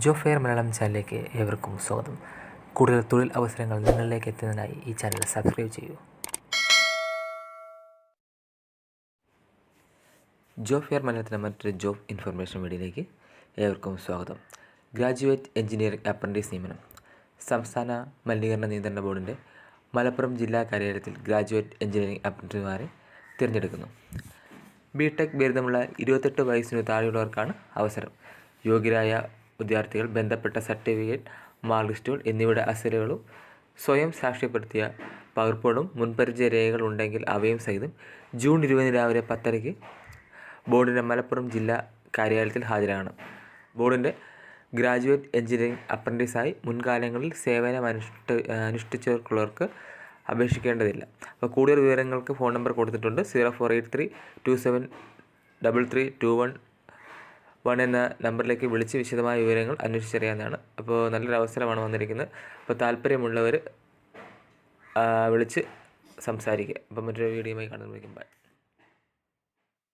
ജോ fair Malayalam ചാനലിലേക്ക് ഏവർക്കും സ്വാഗതം. കൂടുതൽ തൊഴിൽ അവസരങ്ങൾ നിങ്ങളിലേക്ക് എത്തുന്നതിനായി ഈ ചാനൽ സബ്സ്ക്രൈബ് ചെയ്യൂ. ജോ ഫെയർ മലയാളത്തിലെ മറ്റൊരു ജോബ് ഇൻഫർമേഷൻ വീഡിയോയിലേക്ക് ഏവർക്കും സ്വാഗതം. ഗ്രാജുവേറ്റ് എഞ്ചിനീയറിംഗ് അപ്രന്റീസ് നിയമനം. സംസ്ഥാന മലിനീകരണ നിയന്ത്രണ ബോർഡിന്റെ മലപ്പുറം ജില്ലാ കാര്യാലയത്തിൽ ഗ്രാജുവേറ്റ് എഞ്ചിനീയറിംഗ് അപ്രന്റീസുമാരെ തിരഞ്ഞെടുക്കുന്നു. ബി ടെക് ബിരുദമുള്ള ഇരുപത്തെട്ട് വയസ്സിന് താഴെയുള്ളവർക്കാണ് അവസരം. യോഗ്യരായ വിദ്യാർത്ഥികൾ ബന്ധപ്പെട്ട സർട്ടിഫിക്കറ്റ് മാർക്ക് ലിസ്റ്റുകൾ എന്നിവയുടെ അസലുകളും സ്വയം സാക്ഷ്യപ്പെടുത്തിയ പകർപ്പുകളും മുൻപരിചയ രേഖകൾ ഉണ്ടെങ്കിൽ അവയും സഹിതം ജൂൺ ഇരുപതിന് രാവിലെ പത്തരയ്ക്ക് ബോർഡിന്റെ മലപ്പുറം ജില്ലാ കാര്യാലയത്തിൽ ഹാജരാകണം. ബോർഡിന്റെ ഗ്രാജുവേറ്റ് എഞ്ചിനീയറിംഗ് അപ്രന്റീസായി മുൻകാലങ്ങളിൽ സേവനം അനുഷ്ഠ അനുഷ്ഠിച്ചവർക്കുള്ളവർക്ക് അപേക്ഷിക്കേണ്ടതില്ല. അപ്പോൾ കൂടുതൽ വിവരങ്ങൾക്ക് ഫോൺ നമ്പർ കൊടുത്തിട്ടുണ്ട്. Zero four eight three two seven double three two one one എന്ന നമ്പറിലേക്ക് വിളിച്ച് വിശദമായ വിവരങ്ങൾ അന്വേഷിച്ചറിയാവുന്നതാണ്. അപ്പോൾ നല്ലൊരു അവസരമാണ് വന്നിരിക്കുന്നത്. അപ്പോൾ താല്പര്യമുള്ളവർ വിളിച്ച് സംസാരിക്കുക. അപ്പോൾ മറ്റൊരു വീഡിയോയുമായി കാണുന്നതായിരിക്കും ബൈ